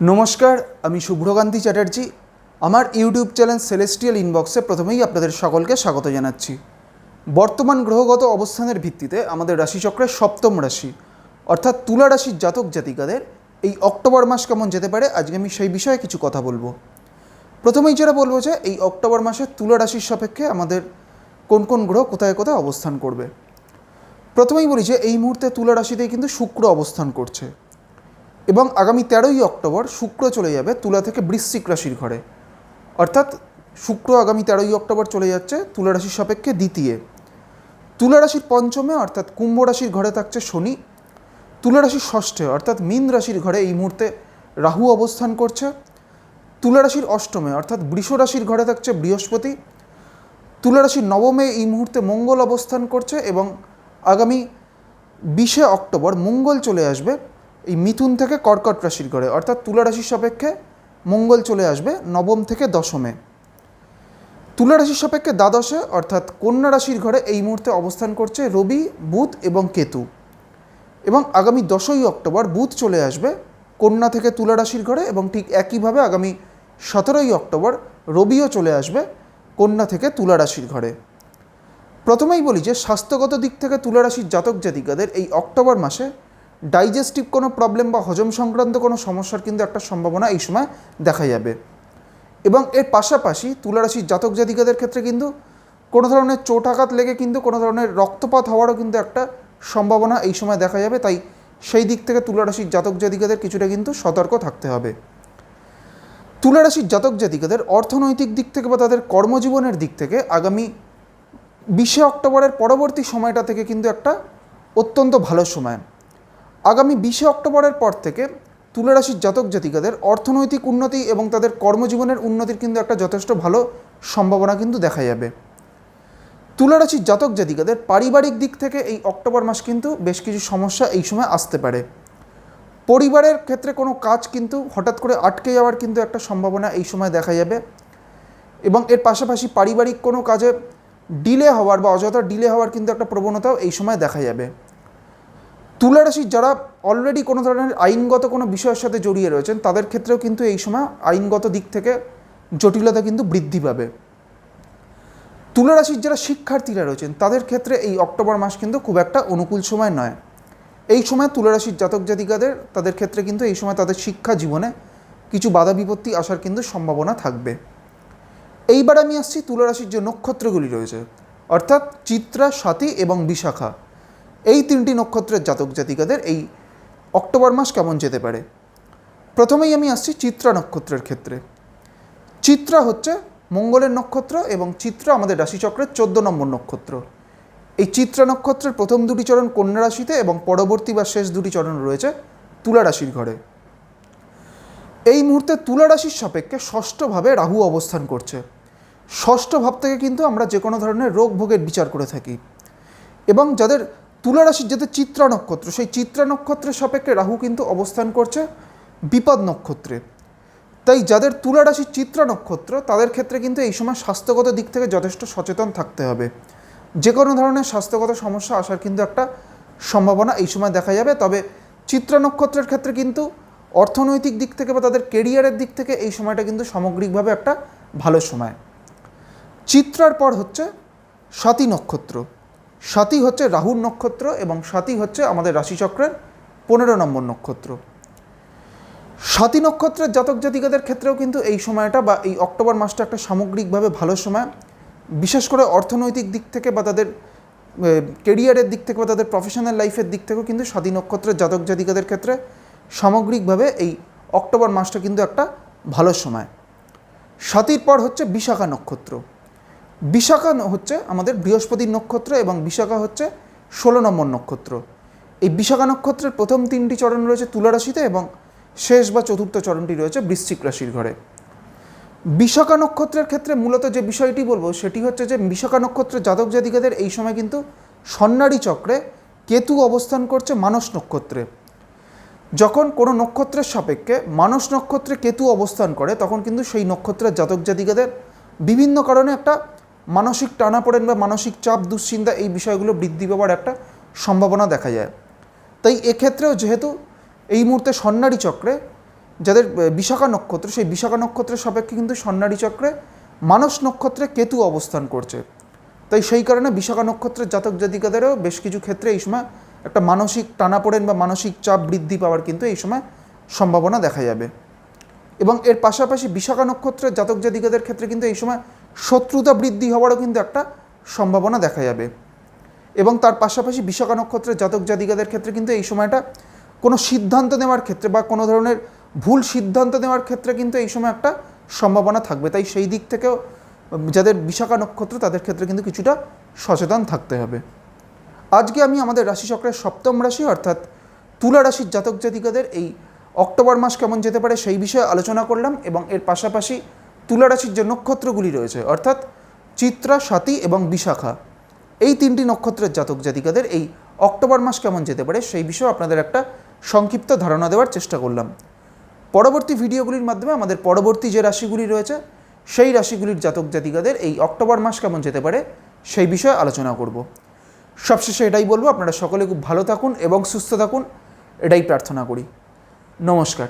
নমস্কার, আমি শুভ্রকান্তি চ্যাটার্জি। আমার ইউটিউব চ্যানেল সেলেস্টিয়াল ইনবক্সে প্রথমেই আপনাদের সকলকে স্বাগত জানাচ্ছি। বর্তমান গ্রহগত অবস্থানের ভিত্তিতে আমাদের রাশিচক্রের সপ্তম রাশি, অর্থাৎ তুলা রাশির জাতক জাতিকাদের এই অক্টোবর মাস কেমন যেতে পারে, আজকে আমি সেই বিষয়ে কিছু কথা বলব। প্রথমেই যেটা বলব যে, এই অক্টোবর মাসে তুলা রাশির সাপেক্ষে আমাদের কোন কোন গ্রহ কোথায় কোথায় অবস্থান করবে। প্রথমেই বলি যে, এই মুহূর্তে তুলা রাশিতেই কিন্তু শুক্র অবস্থান করছে। এবং আগামী তেরোই অক্টোবর শুক্র চলে যাবে তুলা থেকে বৃশ্চিক রাশির ঘরে। অর্থাৎ শুক্র আগামী তেরোই অক্টোবর চলে যাচ্ছে তুলা রাশির সাপেক্ষে দ্বিতীয়। তুলা রাশির পঞ্চমে, অর্থাৎ কুম্ভ রাশির ঘরে থাকছে শনি। তুলা রাশির ষষ্ঠে, অর্থাৎ মীন রাশির ঘরে এই মুহূর্তে রাহু অবস্থান করছে। তুলা রাশির অষ্টমে, অর্থাৎ বৃষ রাশির ঘরে থাকছে বৃহস্পতি। তুলা রাশির নবমে এই মুহূর্তে মঙ্গল অবস্থান করছে এবং আগামী বিশে অক্টোবর মঙ্গল চলে আসবে। এই মিথুন থেকে কর্কট রাশির ঘরে, অর্থাৎ তুলা রাশির সাপেক্ষে মঙ্গল চলে আসবে নবম থেকে দশমে। তুলা রাশির সাপেক্ষে দ্বাদশে, অর্থাৎ কন্যা রাশির ঘরে এই মুহূর্তে অবস্থান করছে রবি, বুধ এবং কেতু। এবং আগামী দশই অক্টোবর বুধ চলে আসবে কন্যা থেকে তুলা রাশির ঘরে এবং ঠিক একইভাবে আগামী সতেরোই অক্টোবর রবিও চলে আসবে কন্যা থেকে তুলা রাশির ঘরে। প্রথমেই বলি যে স্বাস্থ্যগত দিক থেকে তুলা রাশির জাতক জাতিকাদের এই অক্টোবর মাসে ডাইজেস্টিভ কোনো প্রবলেম বা হজম সংক্রান্ত কোনো সমস্যার কিন্তু একটা সম্ভাবনা এই সময় দেখা যাবে। এবং এর পাশাপাশি তুলা রাশির জাতক জাতিকাদের ক্ষেত্রে কিন্তু কোনো ধরনের চোট আঘাত লেগে কিন্তু কোনো ধরনের রক্তপাত হওয়ারও কিন্তু একটা সম্ভাবনা এই সময় দেখা যাবে। তাই সেই দিক থেকে তুলা রাশির জাতক জাতিকাদের কিছুটা কিন্তু সতর্ক থাকতে হবে। তুলারাশির জাতক জাতিকাদের অর্থনৈতিক দিক থেকে বা তাদের কর্মজীবনের দিক থেকে আগামী বিশে অক্টোবরের পরবর্তী সময়টা থেকে কিন্তু একটা অত্যন্ত ভালো সময়। আগামী বিশে অক্টোবরের পর থেকে তুলা রাশির জাতক জাতিকাদের অর্থনৈতিক উন্নতি এবং তাদের কর্মজীবনের উন্নতির কিন্তু একটা যথেষ্ট ভালো সম্ভাবনা কিন্তু দেখা যাবে। তুলা রাশির জাতক জাতিকাদের পারিবারিক দিক থেকে এই অক্টোবর মাস কিন্তু বেশ কিছু সমস্যা এই সময় আসতে পারে। পরিবারের ক্ষেত্রে কোনো কাজ কিন্তু হঠাৎ করে আটকে যাওয়ার কিন্তু একটা সম্ভাবনা এই সময় দেখা যাবে এবং এর পাশাপাশি পারিবারিক কোনো কাজে ডিলে হওয়ার বা অযথা ডিলে হওয়ার কিন্তু একটা প্রবণতাও এই সময় দেখা যাবে। তুলা রাশির যারা অলরেডি কোনো ধরনের আইনগত কোনো বিষয়ের সাথে জড়িয়ে রয়েছেন, তাদের ক্ষেত্রেও কিন্তু এই সময় আইনগত দিক থেকে জটিলতা কিন্তু বৃদ্ধি পাবে। তুলা রাশির যারা শিক্ষার্থীরা রয়েছেন, তাদের ক্ষেত্রে এই অক্টোবর মাস কিন্তু খুব একটা অনুকূল সময় নয়। এই সময় তুলা রাশির জাতক জাতিকাদের, তাদের ক্ষেত্রে কিন্তু এই সময় তাদের শিক্ষা জীবনে কিছু বাধা বিপত্তি আসার কিন্তু সম্ভাবনা থাকবে। এইবার আমি আসছি তুলা রাশির যে নক্ষত্রগুলি রয়েছে, অর্থাৎ চিত্রা, সাথী এবং বিশাখা। এই তিনটি নক্ষত্রের জাতক জাতিকাদের এই অক্টোবর মাস কেমন যেতে পারে? প্রথমেই আমি আসছি চিত্রা নক্ষত্রের ক্ষেত্রে। চিত্রা হচ্ছে মঙ্গলের নক্ষত্র এবং চিত্রা আমাদের রাশিচক্রের চোদ্দ নম্বর নক্ষত্র। এই চিত্রা নক্ষত্রের প্রথম দুটি চরণ কন্যা রাশিতে এবং পরবর্তী বা শেষ দুটি চরণ রয়েছে তুলা রাশির ঘরে। এই মুহূর্তে তুলা রাশির সাপেক্ষে ষষ্ঠভাবে রাহু অবস্থান করছে। ষষ্ঠ ভাব থেকে কিন্তু আমরা যে কোনো ধরনের রোগ ভোগের বিচার করে থাকি এবং যাদের তুলা রাশির যাদের চিত্রা নক্ষত্র, সেই চিত্রা নক্ষত্রের সাপেক্ষে রাহু কিন্তু অবস্থান করছে বিপদ নক্ষত্রে। তাই যাদের তুলা রাশির চিত্রা নক্ষত্র, তাদের ক্ষেত্রে কিন্তু এই সময় স্বাস্থ্যগত দিক থেকে যথেষ্ট সচেতন থাকতে হবে। যে কোনো ধরনের স্বাস্থ্যগত সমস্যা আসার কিন্তু একটা সম্ভাবনা এই সময় দেখা যাবে। তবে চিত্রা নক্ষত্রের ক্ষেত্রে কিন্তু অর্থনৈতিক দিক থেকে বা তাদের কেরিয়ারের দিক থেকে এই সময়টা কিন্তু সামগ্রিকভাবে একটা ভালো সময়। চিত্রার পর হচ্ছে স্বাতি নক্ষত্র। স্বাতি হচ্ছে রাহুর নক্ষত্র এবং স্বাতি হচ্ছে আমাদের রাশিচক্রের পনেরো নম্বর নক্ষত্র। স্বাতি নক্ষত্রের জাতক জাতিকাদের ক্ষেত্রেও কিন্তু এই সময়টা বা এই অক্টোবর মাসটা একটা সামগ্রিকভাবে ভালো সময়। বিশেষ করে অর্থনৈতিক দিক থেকে বা তাদের কেরিয়ারের দিক থেকে বা তাদের প্রফেশনাল লাইফের দিক থেকেও কিন্তু স্বাধীন নক্ষত্রের জাতক জাতিকাদের ক্ষেত্রে সামগ্রিকভাবে এই অক্টোবর মাসটা কিন্তু একটা ভালো সময়। স্বাতির পর হচ্ছে বিশাখা নক্ষত্র। বিশাখা হচ্ছে আমাদের বৃহস্পতির নক্ষত্র এবং বিশাখা হচ্ছে ষোলো নম্বর নক্ষত্র। এই বিশাখা নক্ষত্রের প্রথম তিনটি চরণ রয়েছে তুলা রাশিতে এবং শেষ বা চতুর্থ চরণটি রয়েছে বৃশ্চিক রাশির ঘরে। বিশাখা নক্ষত্রের ক্ষেত্রে মূলত যে বিষয়টি বলব, সেটি হচ্ছে যে বিশাখা নক্ষত্রের জাতক জাতিকাদের এই সময় কিন্তু সন্ন্যারী চক্রে কেতু অবস্থান করছে মানস নক্ষত্রে। যখন কোনো নক্ষত্রের সাপেক্ষে মানস নক্ষত্রে কেতু অবস্থান করে, তখন কিন্তু সেই নক্ষত্রের জাতক জাতিকাদের বিভিন্ন কারণে একটা মানসিক টানাপোড়েন বা মানসিক চাপ, দুশ্চিন্তা এই বিষয়গুলো বৃদ্ধি পাওয়ার একটা সম্ভাবনা দেখা যায়। তাই এক্ষেত্রেও যেহেতু এই মুহূর্তে সন্ন্যারী চক্রে যাদের বিশাখা নক্ষত্র, সেই বিশাখা নক্ষত্রের সাপেক্ষে কিন্তু স্বর্ণালী চক্রে মানস নক্ষত্রে কেতু অবস্থান করছে। তাই সেই কারণে বিশাখা নক্ষত্রের জাতক জাতিকাদেরও বেশ কিছু ক্ষেত্রে এই সময় একটা মানসিক টানাপোড়েন বা মানসিক চাপ বৃদ্ধি পাওয়ার কিন্তু এই সময় সম্ভাবনা দেখা যাবে। এবং এর পাশাপাশি বিশাখা নক্ষত্রের জাতক জাতিকাদের ক্ষেত্রে কিন্তু এই সময় শত্রুতা বৃদ্ধি হওয়ারও কিন্তু একটা সম্ভাবনা দেখা যাবে। এবং তার পাশাপাশি বিশাখা নক্ষত্রের জাতক জাতিকাদের ক্ষেত্রে কিন্তু এই সময়টা কোনো সিদ্ধান্ত নেওয়ার ক্ষেত্রে বা কোনো ধরনের ভুল সিদ্ধান্ত নেওয়ার ক্ষেত্রে কিন্তু এই সময় একটা সম্ভাবনা থাকবে। তাই সেই দিক থেকেও যাদের বিশাখা নক্ষত্র, তাদের ক্ষেত্রে কিন্তু কিছুটা সচেতন থাকতে হবে। আজকে আমি আমাদের রাশিচক্রের সপ্তম রাশি অর্থাৎ তুলা রাশির জাতক জাতিকাদের এই অক্টোবর মাস কেমন যেতে পারে সেই বিষয়ে আলোচনা করলাম এবং এর পাশাপাশি তুলা রাশির যে নক্ষত্রগুলি রয়েছে, অর্থাৎ চিত্রা স্বাতি এবং বিশাখা, এই তিনটি নক্ষত্রের জাতক জাতিকাদের এই অক্টোবর মাস কেমন যেতে পারে সেই বিষয়ে আপনাদের একটা সংক্ষিপ্ত ধারণা দেওয়ার চেষ্টা করলাম। পরবর্তী ভিডিওগুলির মাধ্যমে আমাদের পরবর্তী যে রাশিগুলি রয়েছে, সেই রাশিগুলির জাতক জাতিকাদের এই অক্টোবর মাস কেমন যেতে পারে সেই বিষয়ে আলোচনা করব। সবশেষে এটাই বলব, আপনারা সকলে খুব ভালো থাকুন এবং সুস্থ থাকুন, এটাই প্রার্থনা করি। নমস্কার।